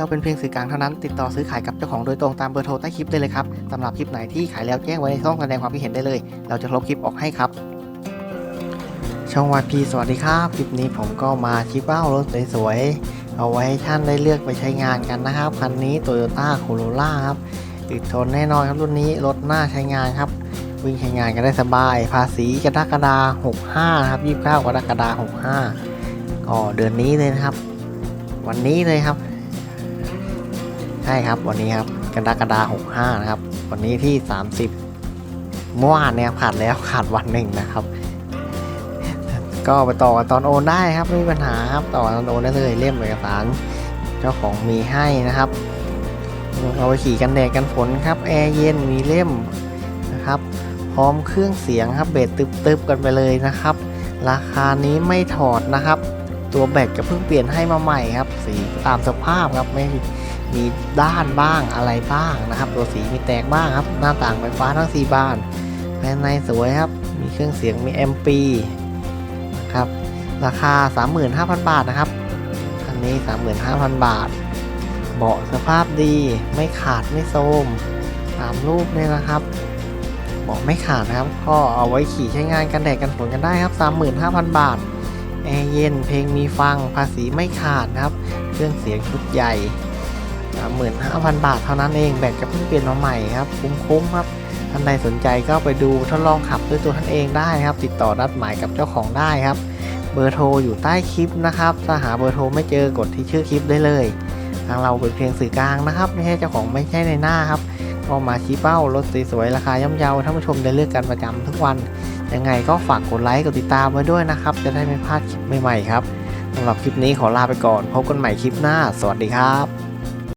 เราเป็นเพียงสื่อกลางเท่านั้น ติดต่อซื้อขายกับเจ้าของโดยตรงตามเบอร์โทรใต้คลิปได้เลยครับสำหรับคลิปไหนที่ขายแล้วแจ้งไว้ในช่องแสดงความคิดเห็นได้เลย เราจะลบคลิปออกให้ครับ ช่องวายพีสวัสดีครับคลิปนี้ผมก็มาชิปเป้ารถสวยๆเอาไว้ให้ท่านได้เลือกไปใช้งานกันนะครับคันนี้ Toyota Corolla ครับติดทนแน่นอนครับรุ่นนี้รถหน้าใช้งานครับวิ่งใช้งานกันได้สบาย ภาษีกรกฎาคม65นะครับ29กรกฎาคม65ก็เดือนนี้เลยนะครับ วันนี้เลยครับ ช่ครับวันนี้ครับกรกฎาคม65นะครับ วันนี้ที่30เมื่อวานเนี่ยขาดแล้วขาดวันหนึ่งนะครับ ก็ไปต่อกันตอนโอนได้ครับไม่มีปัญหาครับต่อตอนโอนได้เลยเล่มเอกสาร เจ้าของมีให้นะครับเอาไปขี่กันแดดกันฝนครับแอร์เย็นมีเล่มนะครับ พร้อมเครื่องเสียงครับเบสตึบๆกันไปเลยนะครับ ราคานี้ไม่ถอดนะครับ ตัวแบตก็เพิ่งเปลี่ยนให้มาใหม่ครับสีตามสภาพครับไม่ มีด้านบ้างอะไรบ้างนะครับ ตัวสีมีแตกบ้างครับ หน้าต่างไฟฟ้าทั้งสี่บานภายในสวยครับ มีเครื่องเสียงมีแอมปีนะครับ ราคา 35,000 บาทนะครับคันนี้ 35,000 บาท เบาะสภาพดีไม่ขาดไม่โทมตามรูปเนี่ยนะครับเบาะไม่ขาดนะครับ ก็เอาไว้ขี่ใช้งานกันแดดกันฝนกันได้ครับ 35,000 บาทแอร์เย็นเพลงมีฟังภาษีไม่ขาดนะครับ เครื่องเสียงชุดใหญ่ 35,000บาทเท่านั้นเองแบตก็เพิ่งเปลี่ยนมาใหม่ครับ คุ้มๆครับท่านใดสนใจก็ไปดูทดลองขับด้วยตัวท่านเองได้ครับ ติดต่อนัดหมายกับเจ้าของได้ครับ เบอร์โทรอยู่ใต้คลิปนะครับถ้าหาเบอร์โทรไม่เจอกดที่ชื่อคลิปได้เลย ทางเราเป็นเพียงสื่อกลางนะครับ ไม่ใช่เจ้าของไม่ใช่ในหน้าครับก็มาชี้เป้ารถสวยๆราคาย่อมเยาท่านผู้ชมได้เลือกกันประจำทุกวันยังไงก็ฝากกดไลค์กดติดตามไว้ด้วยนะครับ จะได้ไม่พลาดคลิปใหม่ๆครับสำหรับคลิปนี้ขอลาไปก่อน พบกันใหม่คลิปหน้า สวัสดีครับ